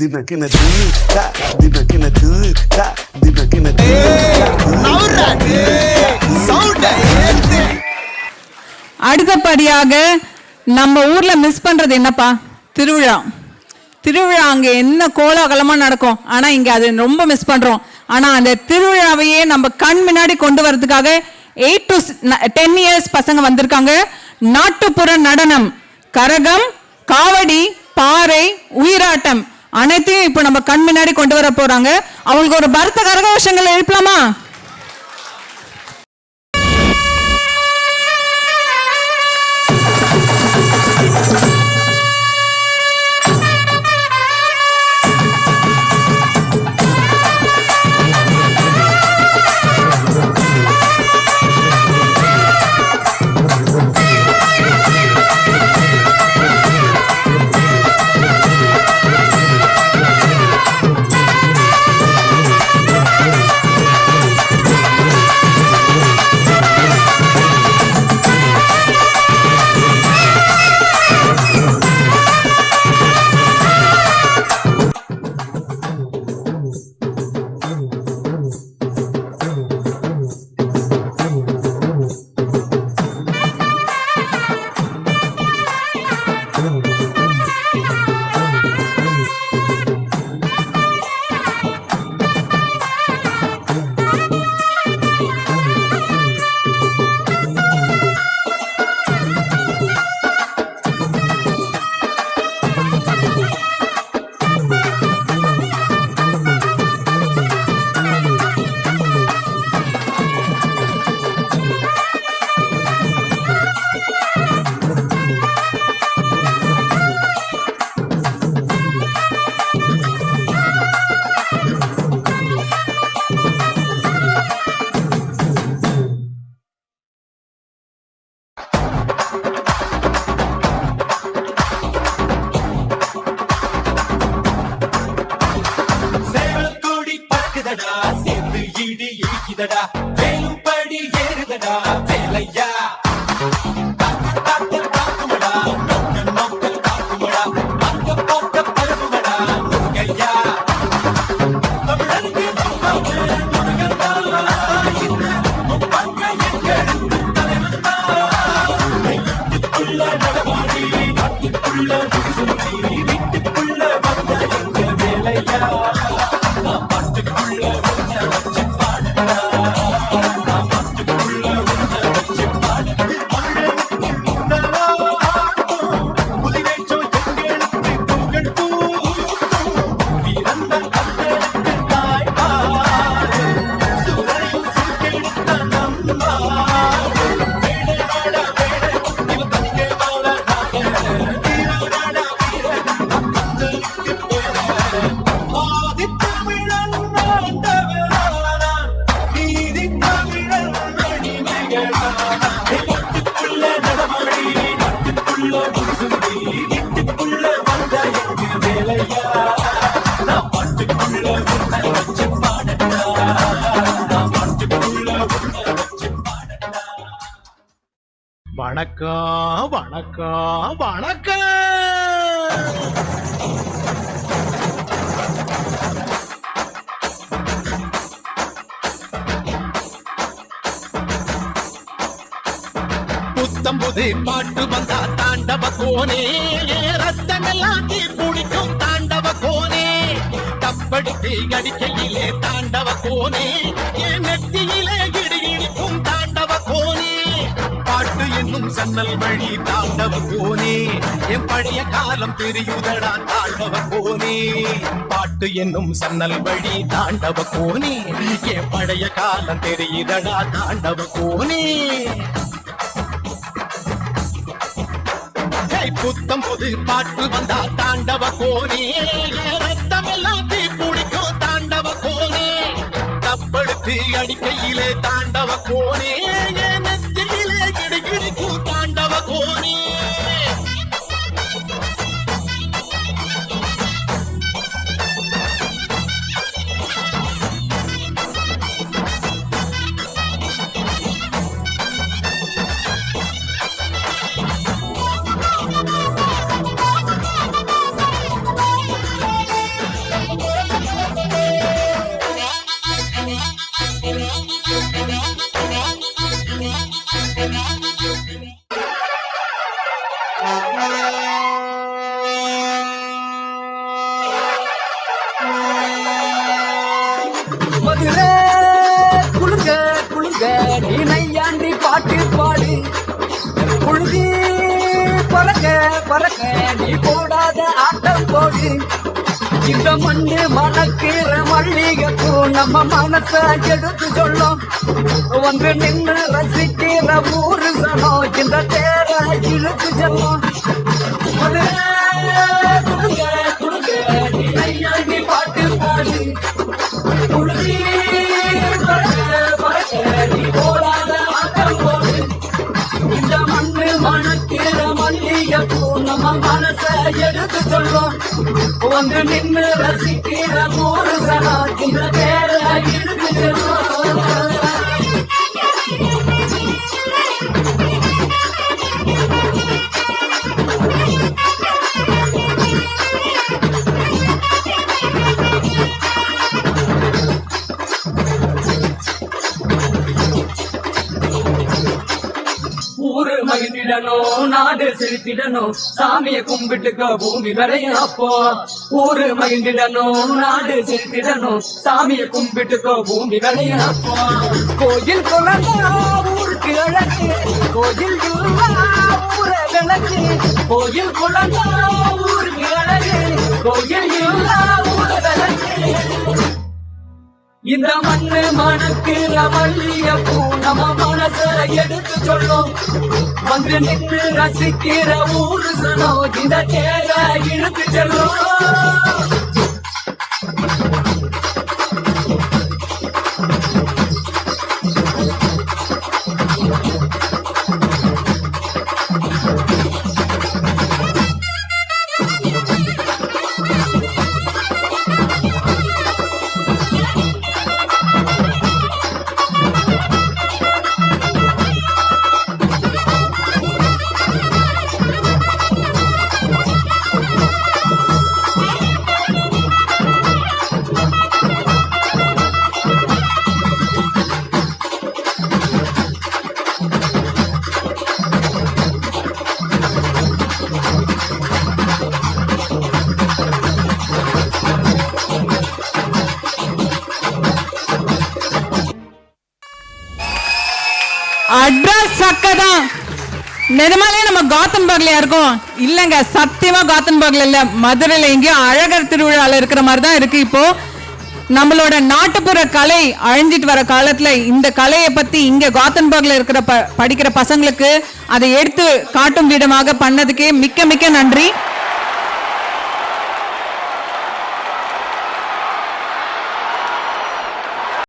தினக்கின தூ தா தினக்கின தூ தா தினக்கின தூ அடுத்தபடியாக நம்ம ஊர்ல மிஸ் பண்றது என்னப்பா? திருவிழா. திருவிழா அங்க என்ன கோலாகலமா நடக்கும்? ஆனா இங்க அது ரொம்ப மிஸ் பண்றோம். ஆனா அந்த திருவிழாவையே நம்ம கண் முன்னாடி கொண்டு வரதுக்காக எயிட் டு டென் இயர்ஸ் பசங்க வந்திருக்காங்க. நாட்டுப்புற நடனம். கரகம் காவடி பாறை உயிராட்டம். அனைத்தையும் இப்போ நம்ம கண் முன்னாடி கொண்டு வர போறாங்க. அவங்களுக்கு ஒரு பரத கரகோஷங்கள் எழுப்பலாமா? பறக்குதடா சேர்ந்து இடி இடிக்குதடா the. வணக்கம் வணக்கம் வணக்கம் புத்தம் புது பாட்டு வந்தா தாண்டவ கோனே. ரத்தமெல்லாம் தீர் பிடிக்கும் தாண்டவ கோனே. தப்படுத்து அடிக்கையிலே தாண்டவ கோனே. என் நெத்தியிலே இடி இடிக்கும் தாண்டவ கோனே. சொல்லும் சன்னல் வழி தாண்டவ போனே. என் பழைய காலம் தெரியுதடா தாண்டவ போனே. பாட்டு என்னும் சன்னல் வழி தாண்டவ கோனே என் பழைய காலம் தெரியுதடா தாண்டவ கோனே புத்தம் புது பாட்டு வந்தா தாண்டவ கோனே ரத்தம் எல்லாம் தீ பிடிக்கும் தாண்டவ கோனே தப்படுத்து அடிக்கையிலே தாண்டவ கோனே மதுரை குழுங்க குழுங்க நீ நையாண்டி பாட்டு பாடு. புழுதி பறக்க பறக்க நீ போடாத போடு. இந்த மண்ணு மணக்கிற மல்லிகைப்பூ நம்ம மனச எடுத்து சொல்லும். வந்து நின்று ரசிக்கிற ஊரு சனம் இந்த தேர இழுத்து செல்லும். எடுத்து சொல்வோம் ஒன்று நின்று ரசிக்கிற மூணு சனா இந்த பேர இழுத்து மகிழ்ந்திடணும் நாடு செலுத்திடணும் சாமிய கும்பிட்டுக்க பூமி விளையும் அப்போ. ஊரு மகிழ்ந்திடணும் நாடு செலுத்திடணும் சாமிய கும்பிட்டுக்க பூமி விளையும் அப்போ. கோயில் குழந்தா ஊருக்கு அழகு. கோயில் விளக்கு. கோயில் குழந்தை ஊருக்கு அழகு. கோயில் இல்லா இந்த மண்ணு மணக்கிற மல்லிய பூ நம்ம மனச எடுத்து சொல்லும். வந்து நின்று ரசிக்கிற ஊரு சனம் இந்த தேர இழுத்து செல்லும். அட்ரஸ் சக்கதான் நிஜமாலே நம்ம காத்தன்பர்க்ல இருக்கோம்? இல்லைங்க சத்தியமா காத்தன்பர்க்ல இல்ல. மதுரையில எங்கேயோ அழகர் திருவிழால இருக்கிற மாதிரி தான் இருக்கு இப்போ. நம்மளோட நாட்டுப்புற கலை அழிஞ்சிட்டு வர காலத்துல இந்த கலையை பத்தி இங்க காத்தன்பர்க்ல இருக்கிற ப படிக்கிற பசங்களுக்கு அதை எடுத்து காட்டும் விதமாக பண்ணதுக்கே மிக்க மிக்க நன்றி.